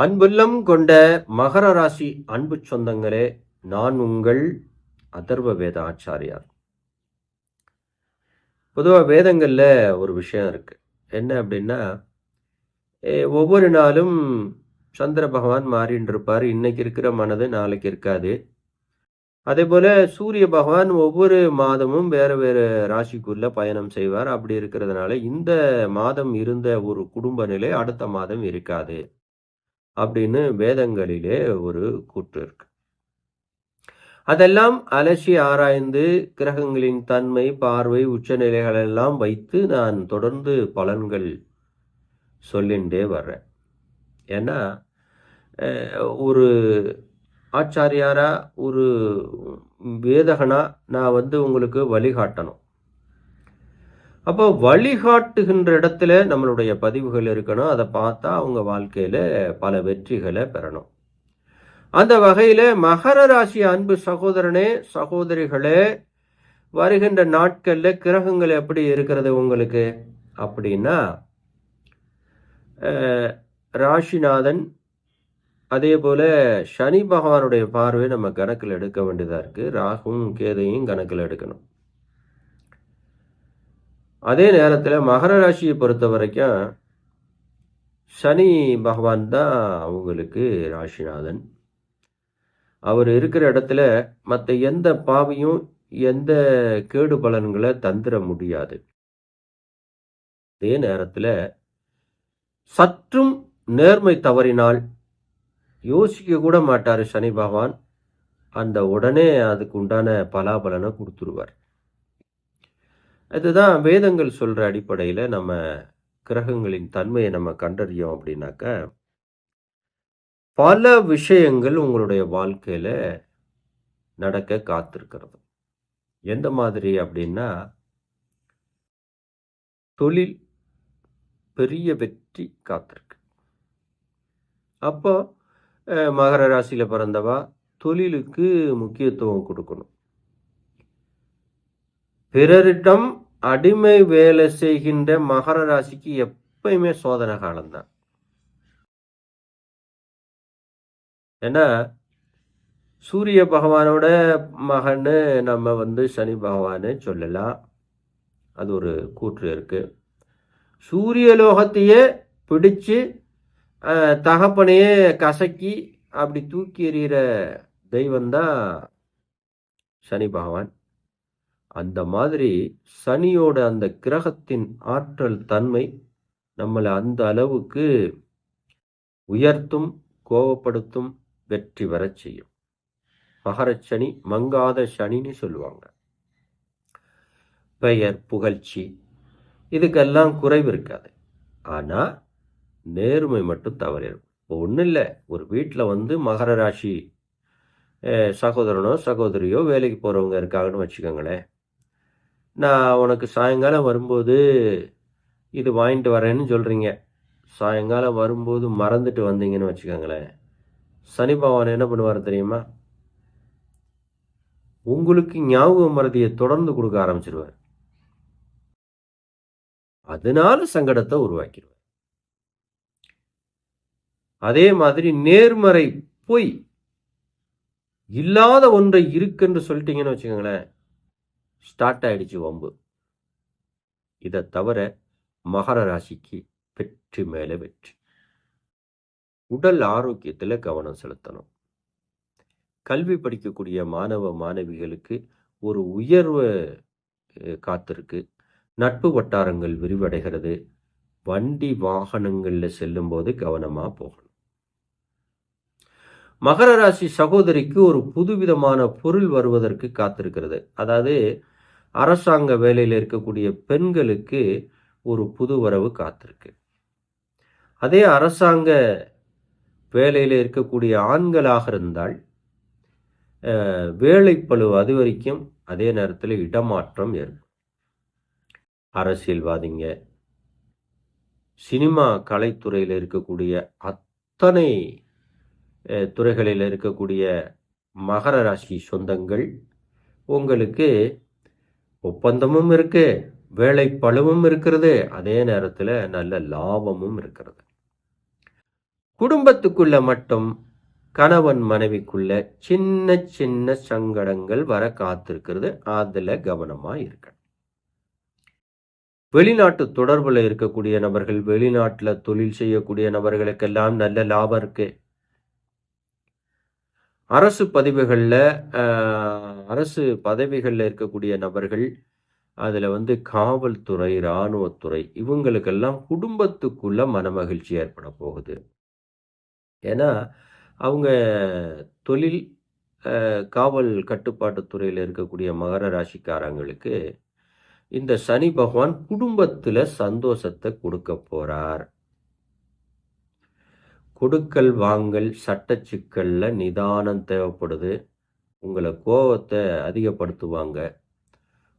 அன்புள்ளம் கொண்ட மகர ராசி அன்பு சொந்தங்களே நான் உங்கள் அதர்வ வேத ஆச்சாரியார். பொதுவாக வேதங்களில் ஒரு விஷயம் இருக்கு. என்ன அப்படின்னா ஒவ்வொரு நாளும் சந்திர பகவான் மாறின்னு இருப்பார் இன்னைக்கு இருக்கிற மனது நாளைக்கு இருக்காது. அதே போல சூரிய பகவான் ஒவ்வொரு மாதமும் வேறு வேறு ராசிக்குள்ள பயணம் செய்வார். அப்படி இருக்கிறதுனால இந்த மாதம் இருந்த ஒரு குடும்ப நிலை அடுத்த மாதம் இருக்காது. அப்படின்னு வேதங்களிலே ஒரு கூற்று இருக்கு. அதெல்லாம் அலசி ஆராய்ந்து கிரகங்களின் தன்மை பார்வை உச்சநிலைகள் எல்லாம் வைத்து நான் தொடர்ந்து பலன்கள் சொல்லின்றே வர்றேன். ஏன்னா ஒரு ஆச்சாரியாரா ஒரு வேதகனா நான் வந்து உங்களுக்கு வழிகாட்டணும். அப்போ வழிகாட்டுகின்ற இடத்துல நம்மளுடைய பதிவுகள் இருக்கணும். அதை பார்த்தா அவங்க வாழ்க்கையில் பல வெற்றிகளை பெறணும். அந்த வகையில் மகர ராசி அன்பு சகோதரனே சகோதரிகளே வருகின்ற நாட்களில் கிரகங்கள் எப்படி இருக்கிறது உங்களுக்கு? அப்படின்னா ராசிநாதன் அதே போல் சனி பகவானுடைய பார்வை நம்ம கணக்கில் எடுக்க வேண்டியதாக இருக்குது ராகுவும் கேதையும் கணக்கில் எடுக்கணும். அதே நேரத்தில் மகர ராசியை பொறுத்த வரைக்கும் சனி பகவான் தான் அவங்களுக்கு ராசிநாதன். அவர் இருக்கிற இடத்துல மற்ற எந்த பாவியும் எந்த கேடு பலன்களை தந்துட முடியாது. அதே நேரத்தில் சற்றும் நேர்மை தவறினால் யோசிக்க கூட மாட்டார் சனி பகவான். அந்த உடனே அதுக்கு உண்டான பலாபலனை கொடுத்துருவார். இதுதான் வேதங்கள் சொல்கிற அடிப்படையில் நம்ம கிரகங்களின் தன்மையை நம்ம கண்டறியோம் அப்படின்னாக்க பல விஷயங்கள் உங்களுடைய வாழ்க்கையில் நடக்க காத்திருக்கிறது. எந்த மாதிரி அப்படின்னா தொழில் பெரிய வெற்றி காத்திருக்கு. அப்போ மகர ராசியில் பிறந்தவா தொழிலுக்கு முக்கியத்துவம் கொடுக்கணும். பிறரிடம் அடிமை வேலை செய்கின்ற மகர ராசிக்கு எப்பயுமே சோதனை காலம்தான். ஏன்னா சூரிய பகவானோட மகன்னு நம்ம வந்து சனி பகவான்னு சொல்லலாம். அது ஒரு கூற்று இருக்கு. சூரிய லோகத்தையே பிடிச்சு தகப்பனையே கசக்கி அப்படி தூக்கி எறிகிற தெய்வம்தான் சனி பகவான். அந்த மாதிரி சனியோட அந்த கிரகத்தின் ஆற்றல் தன்மை நம்மளை அந்த அளவுக்கு உயர்த்தும் கோபப்படுத்தும் வெற்றி பெறச் செய்யும். மகர சனி மங்காத சனின்னு சொல்லுவாங்க. பெயர் புகழ்ச்சி இதுக்கெல்லாம் குறைவு இருக்காது. ஆனால் நேர்மை மட்டும் தவறிடும். இப்போ ஒன்றும் இல்லை. ஒரு வீட்டில் வந்து மகர ராசி சகோதரனோ சகோதரியோ வேலைக்கு போகிறவங்க இருக்காங்கன்னு வச்சுக்கோங்களேன். நான் உனக்கு சாயங்காலம் வரும்போது இது வாங்கிட்டு வரேன்னு சொல்கிறீங்க சாயங்காலம் வரும்போது மறந்துட்டு வந்தீங்கன்னு வச்சுக்கோங்களேன். சனி பகவான் என்ன பண்ணுவார் தெரியுமா? உங்களுக்கு ஞாபக மறதியை தொடர்ந்து கொடுக்க ஆரம்பிச்சிருவார். அதனால சங்கடத்தை உருவாக்கிடுவார் அதே மாதிரி நேர்மறை பொய் இல்லாத ஒன்றை இருக்குன்னு சொல்லிட்டீங்கன்னு வச்சுக்கோங்களேன். ஸ்டார்ட் ஆயிடுச்சு வம்பு. இதை தவிர மகர ராசிக்கு வெற்றி மேலே வெற்றி. உடல் ஆரோக்கியத்தில் கவனம் செலுத்தணும். கல்வி படிக்கக்கூடிய மாணவ மாணவிகளுக்கு ஒரு உயர்வு காத்திருக்கு. நட்பு வட்டாரங்கள் விரிவடைகிறது. வண்டி வாகனங்களில் செல்லும்போது கவனமாக போகணும். மகர ராசி சகோதரிக்கு ஒரு புதுவிதமான பொருள் வருவதற்கு காத்திருக்கிறது. அதாவது அரசாங்க வேலையில் இருக்கக்கூடிய பெண்களுக்கு ஒரு புது வரவு காத்திருக்கு. அதே அரசாங்க வேலையில் இருக்கக்கூடிய ஆண்களாக இருந்தால் வேலைப்பழு அது வரைக்கும் அதே நேரத்தில் இடமாற்றம் ஏற்படும். அரசியல்வாதிங்க சினிமா கலைத்துறையில் இருக்கக்கூடிய அத்தனை துறைகளில் இருக்கக்கூடிய மகர ராசி சொந்தங்கள் உங்களுக்கு ஒப்பந்தமும் இருக்கு வேலை பழுவும் இருக்கிறது அதே நேரத்தில் நல்ல லாபமும் இருக்கிறது. குடும்பத்துக்குள்ள மட்டும் கணவன் மனைவிக்குள்ள சின்ன சின்ன சங்கடங்கள் வர காத்திருக்கிறது. அதில் கவனமாக இருக்கணும். வெளிநாட்டு தொடர்பில் இருக்கக்கூடிய நபர்கள் வெளிநாட்டில் தொழில் செய்யக்கூடிய நபர்களுக்கெல்லாம் நல்ல லாபம் இருக்குது அரசு பதவிகளில் அரசு பதவிகளில் இருக்கக்கூடிய நபர்கள் அதில் வந்து காவல்துறை இராணுவத்துறை இவங்களுக்கெல்லாம் குடும்பத்துக்குள்ள மனமகிழ்ச்சி ஏற்பட போகுது. ஏன்னா அவங்க தொழில் காவல் கட்டுப்பாட்டு துறையில் இருக்கக்கூடிய மகர ராசிக்காரங்களுக்கு இந்த சனி பகவான் குடும்பத்தில் சந்தோஷத்தை கொடுக்க போகிறார் கொடுக்கல் வாங்கல் சட்ட சிக்கலில் நிதானம் தேவைப்படுது. உங்களை கோபத்தை அதிகப்படுத்துவாங்க.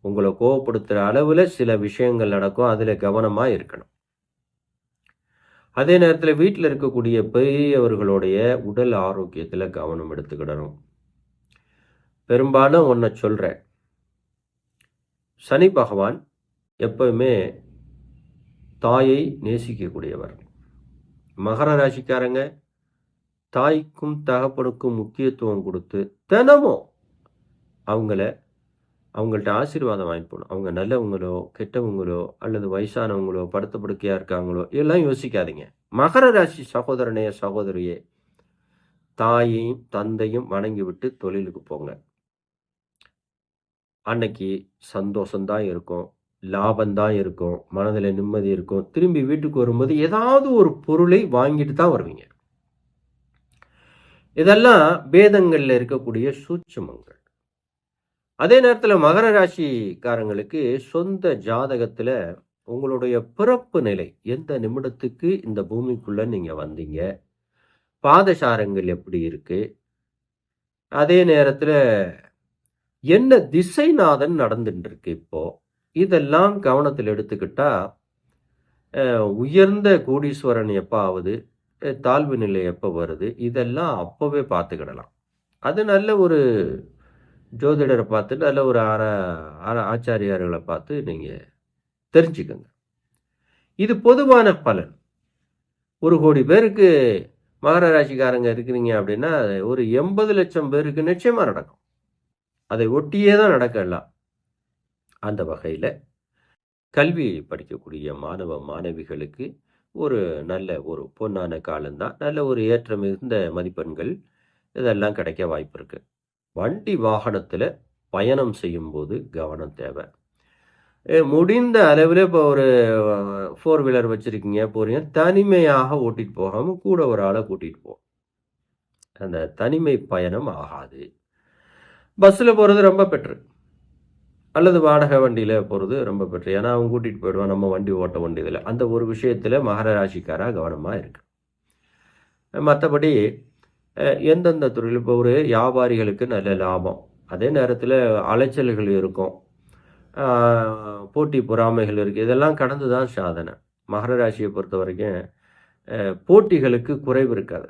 உங்களை கோவப்படுத்துகிற அளவில் சில விஷயங்கள் நடக்கும். அதில் கவனமாக இருக்கணும். அதே நேரத்தில் வீட்டில் இருக்கக்கூடிய பெரியவர்களுடைய உடல் ஆரோக்கியத்தில் கவனம் எடுத்துக்கிடணும். பெரும்பாலும் ஒன்றை சொல்கிறேன் சனி பகவான் எப்பவுமே தாயை நேசிக்கக்கூடியவர். மகர ராசிக்காரங்க தாய்க்கும் தகப்பனுக்கும் முக்கியத்துவம் கொடுத்து தினமும் அவங்கள அவங்கள்ட்ட ஆசீர்வாதம் வாங்கிட்டு போகணும். அவங்க நல்லவங்களோ கெட்டவங்களோ அல்லது வயசானவங்களோ படுத்த படுக்கையாக இருக்காங்களோ எல்லாம் யோசிக்காதீங்க. மகர ராசி சகோதரனே சகோதரியே தாயையும் தந்தையும் வணங்கி விட்டு தொழிலுக்கு போங்க. அன்னைக்கு சந்தோஷம்தான் இருக்கும். லாபம்தான் இருக்கும் மனதில் நிம்மதி இருக்கும். திரும்பி வீட்டுக்கு வரும்போது ஏதாவது ஒரு பொருளை வாங்கிட்டு தான் வருவீங்க. இதெல்லாம் வேதங்களில் இருக்கக்கூடிய சூட்சமங்கள். அதே நேரத்தில் மகர ராசிக்காரங்களுக்கு சொந்த ஜாதகத்தில் உங்களுடைய பிறப்பு நிலை எந்த நிமிடத்துக்கு இந்த பூமிக்குள்ள நீங்கள் வந்தீங்க? பாதசாரங்கள் எப்படி இருக்கு? அதே நேரத்தில் என்ன திசைநாதன் நடந்துட்டு இருக்கு இப்போது இதெல்லாம் கவனத்தில் எடுத்துக்கிட்டா உயர்ந்த கோடீஸ்வரன் எப்போ ஆகுது தாழ்வு நிலை எப்போ வருது இதெல்லாம் அப்போவே பார்த்துக்கிடலாம். அது நல்ல ஒரு ஜோதிடரை பார்த்து நல்ல ஒரு ஆர ஆர ஆச்சாரியார்களை பார்த்து நீங்கள் தெரிஞ்சுக்கோங்க. இது பொதுவான பலன். ஒரு கோடி பேருக்கு மகர ராசிக்காரங்க இருக்கிறீங்க அப்படின்னா ஒரு எண்பது லட்சம் பேருக்கு நிச்சயமாக நடக்கும். அதை ஒட்டியே தான் நடக்கலாம். அந்த வகையில் கல்வி படிக்கக்கூடிய மாணவ மாணவிகளுக்கு ஒரு நல்ல ஒரு பொன்னான காலம்தான். நல்ல ஒரு ஏற்ற மிகுந்த மதிப்பெண்கள் இதெல்லாம் கிடைக்க வாய்ப்பு இருக்குது வண்டி வாகனத்தில் பயணம் செய்யும்போது கவனம் தேவை. முடிந்த அளவில் இப்போ ஒரு ஃபோர் வீலர் வச்சுருக்கீங்க போகிறீங்க தனிமையாக ஓட்டிகிட்டு போகாமல் கூட ஒரு ஆளை கூட்டிகிட்டு போ. அந்த தனிமை பயணம் ஆகாது. பஸ்ஸில் போகிறது ரொம்ப பெட்ரு. அல்லது வாடகை வண்டியில் போகிறது ரொம்ப பெட்ரு. ஏன்னா அவன் கூட்டிகிட்டு போயிடுவான் நம்ம வண்டி ஓட்ட வேண்டியதில்லை. அந்த ஒரு விஷயத்தில் மகர ராசிக்காராக கவனமாக இருக்கு. மற்றபடி எந்தெந்த துறையில் இப்போ ஒரு வியாபாரிகளுக்கு நல்ல லாபம். அதே நேரத்தில் அலைச்சல்கள் இருக்கும். போட்டி பொறாமைகள் இருக்குது இதெல்லாம் கடந்து தான் சாதனை. மகர ராசியை பொறுத்த வரைக்கும் போட்டிகளுக்கு குறைவு இருக்காது.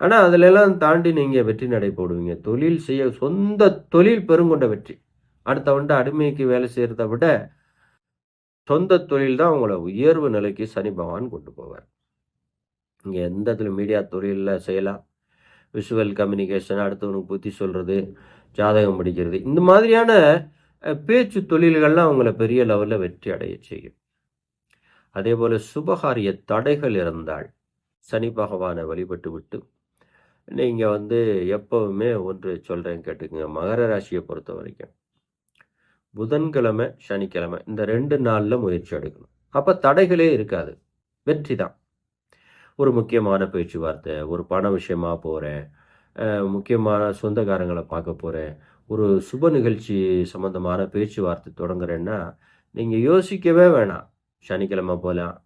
ஆனால் அதிலெல்லாம் தாண்டி நீங்கள் வெற்றி நடை போடுவீங்க. தொழில் செய்ய சொந்த தொழில் பெருங்கொண்ட வெற்றி. அடுத்தவன்ட்டு அடிமைக்கு வேலை செய்கிறத விட சொந்த தொழில் தான் உங்களை உயர்வு நிலைக்கு சனி பகவான் கொண்டு போவார். இங்கே எந்த இடத்துல மீடியா தொழிலில் செய்யலாம். விஷுவல் கம்யூனிகேஷன் அடுத்தவனுக்கு புத்தி சொல்கிறது ஜாதகம் படிக்கிறது இந்த மாதிரியான பேச்சு தொழில்கள்லாம் அவங்கள பெரிய லெவலில் வெற்றி அடைய செய்யும். அதே போல் சுபகாரிய தடைகள் இருந்தால் சனி பகவானை வழிபட்டு விட்டு நீங்கள் வந்து எப்பவுமே ஒன்று சொல்கிறேன் கேட்டுக்கங்க. மகர ராசியை பொறுத்த வரைக்கும் புதன்கிழமை சனிக்கிழமை இந்த ரெண்டு நாளில் முயற்சி எடுக்கணும். அப்போ தடைகளே இருக்காது. வெற்றி தான். ஒரு முக்கியமான பேச்சுவார்த்தை ஒரு பண விஷயமாக போகிறேன் முக்கியமான சொந்தக்காரங்களை பார்க்க போகிறேன் ஒரு சுப நிகழ்ச்சி சம்மந்தமான பேச்சுவார்த்தை தொடங்குறேன்னா நீங்கள் யோசிக்கவே வேணாம். சனிக்கிழமை போகலாம்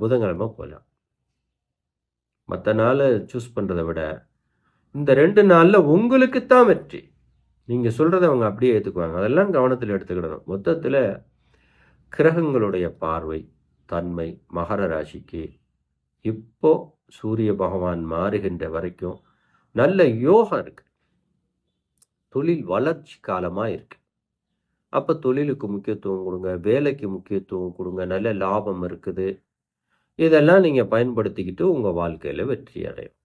புதன்கிழமை போகலாம் மற்ற நாளை சூஸ் பண்ணுறதை விட இந்த ரெண்டு நாளில் உங்களுக்கு தான் வெற்றி. நீங்கள் சொல்கிறத அவங்க அப்படியே ஏற்றுக்குவாங்க அதெல்லாம் கவனத்தில் எடுத்துக்கிடணும். மொத்தத்தில் கிரகங்களுடைய பார்வை தன்மை மகர ராசிக்கு இப்போ சூரிய பகவான் மாறுகின்ற வரைக்கும் நல்ல யோகம் இருக்கு. தொழில் வளர்ச்சி காலமாக இருக்கு. அப்போ தொழிலுக்கு முக்கியத்துவம் கொடுங்க வேலைக்கு முக்கியத்துவம் கொடுங்க நல்ல லாபம் இருக்குது. இதெல்லாம் நீங்கள் பயன்படுத்திக்கிட்டு உங்கள் வாழ்க்கையில் வெற்றி அடையும்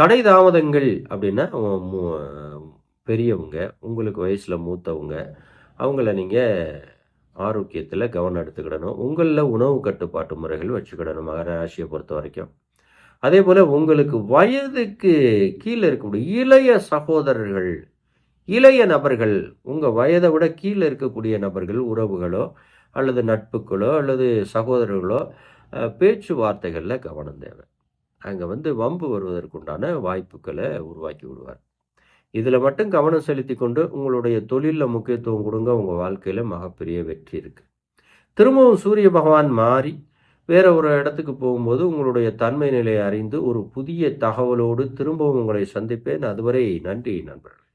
தடை தாமதங்கள் அப்படின்னா மு- பெரியவங்க உங்களுக்கு வயசில் மூத்தவங்க அவங்கள நீங்கள் ஆரோக்கியத்தில் கவனம் எடுத்துக்கிடணும். உங்களில் உணவு கட்டுப்பாட்டு முறைகள் வச்சுக்கிடணும் மகர ராசியை பொறுத்த வரைக்கும். அதே போல் உங்களுக்கு வயதுக்கு கீழே இருக்கக்கூடிய இளைய சகோதரர்கள் இளைய நபர்கள் உங்கள் வயதை விட கீழே இருக்கக்கூடிய நபர்கள் உறவுகளோ அல்லது நட்புகளோ அல்லது சகோதரர்களோ பேச்சுவார்த்தைகளில் கவனம் தேவை. அங்கே வந்து வம்பு வருவதற்குண்டான வாய்ப்புகளை உருவாக்கி விடுவார். இதில் மட்டும் கவனம் செலுத்தி கொண்டு உங்களுடைய தொழிலில் முக்கியத்துவம் கொடுங்க. உங்கள் வாழ்க்கையில் மகப்பெரிய வெற்றி இருக்குது திரும்பவும் சூரிய பகவான் மாறி வேற ஒரு இடத்துக்கு போகும்போது உங்களுடைய தன்மை நிலையை அறிந்து ஒரு புதிய தகவலோடு திரும்பவும் உங்களை சந்திப்பேன். அதுவரை நன்றி நண்பர்கள்.